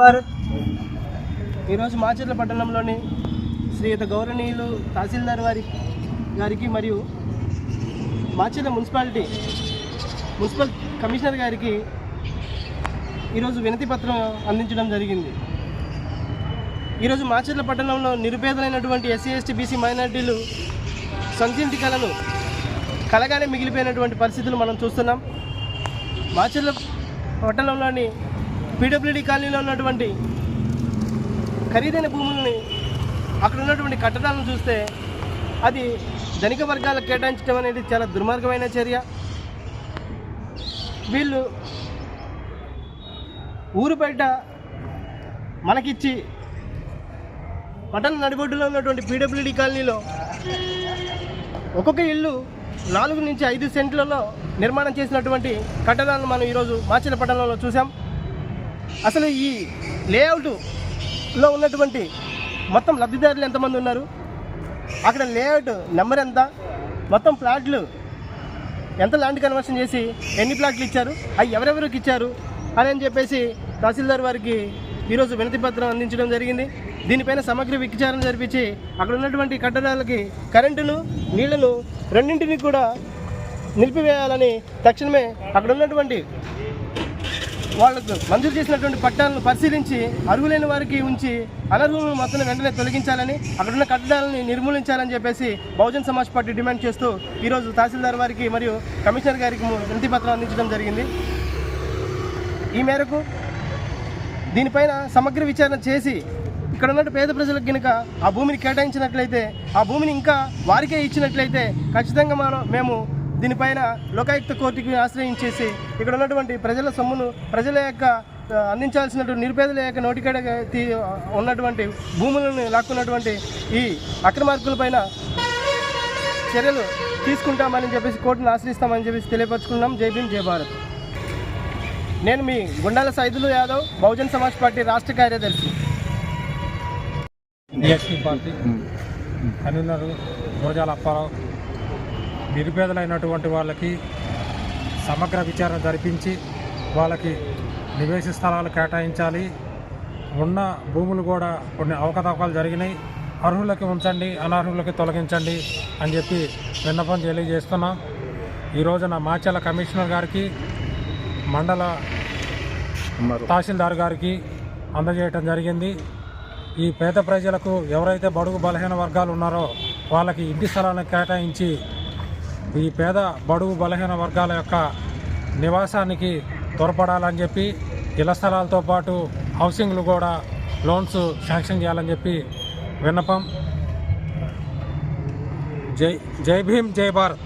భారత్. ఈరోజు మాచర్ల పట్టణంలోని శ్రీయుత గౌరవనీయులు తహసీల్దార్ వారి గారికి మరియు మాచర్ల మున్సిపాలిటీ మున్సిపల్ కమిషనర్ గారికి ఈరోజు వినతి పత్రం అందించడం జరిగింది. ఈరోజు మాచర్ల పట్టణంలో నిరుపేదలైనటువంటి ఎస్సీ ఎస్టీ బీసీ మైనార్టీలు సొంతింటి కళను కలగానే మిగిలిపోయినటువంటి పరిస్థితులు మనం చూస్తున్నాం. మాచర్ల పట్టణంలోని పీడబ్ల్యూడీ కాలనీలో ఉన్నటువంటి ఖరీదైన భూములని అక్కడ ఉన్నటువంటి కట్టడాలను చూస్తే అది ధనిక వర్గాలకు కేటాయించడం అనేది చాలా దుర్మార్గమైన చర్య. వీళ్ళు ఊరు బయట మనకిచ్చి పట్టణ నడిబొడ్డులో ఉన్నటువంటి పీడబ్ల్యూడి కాలనీలో ఒక్కొక్క ఇల్లు నాలుగు నుంచి ఐదు సెంట్లలో నిర్మాణం చేసినటువంటి కట్టడాలను మనం ఈరోజు మాచిల పట్టణంలో చూసాం అసలు ఈ లేఅవుట్లో ఉన్నటువంటి మొత్తం లబ్ధిదారులు ఎంతమంది ఉన్నారు? అక్కడ లేఅవుట్ నెంబర్ ఎంత? మొత్తం ప్లాట్లు ఎంత ల్యాండ్ కన్వర్షన్ చేసి ఎన్ని ప్లాట్లు ఇచ్చారు? అవి ఎవరెవరికి ఇచ్చారు? అని అని చెప్పేసి తహసీల్దార్ వారికి ఈరోజు వినతి పత్రం అందించడం జరిగింది. దీనిపైన సమగ్ర విచారణ జరిపించి అక్కడ ఉన్నటువంటి కట్టడాలకి కరెంటును నీళ్ళను రెండింటిని కూడా నిలిపివేయాలని తక్షణమే అక్కడ ఉన్నటువంటి వాళ్ళకు మంజూరు చేసినటువంటి పట్టాలను పరిశీలించి అర్హులైన వారికి ఉంచి అనర్హులను మొత్తం వెంటనే తొలగించాలని అక్కడున్న కట్టడాలని నిర్మూలించాలని చెప్పేసి బహుజన్ సమాజ్ పార్టీ డిమాండ్ చేస్తూ ఈరోజు తహసీల్దార్ వారికి మరియు కమిషనర్ గారికి వినతి పత్రం అందించడం జరిగింది. ఈ మేరకు దీనిపైన సమగ్ర విచారణ చేసి ఇక్కడ ఉన్న పేద ప్రజలకు కనుక ఆ భూమిని కేటాయించినట్లయితే ఆ భూమిని ఇంకా వారికే ఇచ్చినట్లయితే ఖచ్చితంగా మనం మేము దీనిపైన లోకాయుక్త కోర్టుకి ఆశ్రయించేసి ఇక్కడ ఉన్నటువంటి ప్రజల సొమ్మును ప్రజల యొక్క అందించాల్సినటువంటి నిరుపేదల యొక్క నోటికాడ తీ- ఉన్నటువంటి భూములను లాక్కున్నటువంటి ఈ అక్రమార్కులపైన చర్యలు తీసుకుంటామని చెప్పేసి కోర్టును ఆశ్రయిస్తామని చెప్పేసి తెలియపరచుకున్నాం. జై భీమ్ జై భారత్. నేను మీ గుండాల సైదులు యాదవ్ బహుజన్ సమాజ్ పార్టీ రాష్ట్ర కార్యదర్శి. పార్టీ కన్వీనర్ గురజాల అప్పారావు నిరుపేదలైనటువంటి వాళ్ళకి సమగ్ర విచారణ జరిపించి వాళ్ళకి నివేశ స్థలాలు కేటాయించాలి. ఉన్న భూములు కూడా కొన్ని అవకతవకలు జరిగినాయి. అర్హులకి ఉంచండి అనర్హులకి తొలగించండి అని చెప్పి విన్నపం తెలియజేస్తున్నాం. ఈ రోజున మాచల కమిషనర్ గారికి మండల తహసీల్దార్ గారికి అందజేయటం జరిగింది. ఈ పేద ప్రజలకు ఎవరైతే బడుగు బలహీన వర్గాలు ఉన్నారో వాళ్ళకి ఇంటి స్థలాలను కేటాయించి ఈ పేద బడుగు బలహీన వర్గాల యొక్క నివాసానికి తోడ్పడాలని చెప్పి ఇళ్ళ స్థలాలతో పాటు హౌసింగ్లు కూడా లోన్స్ శాంక్షన్ చేయాలని చెప్పి విన్నపం. జై జై భీమ్ జై భారత్.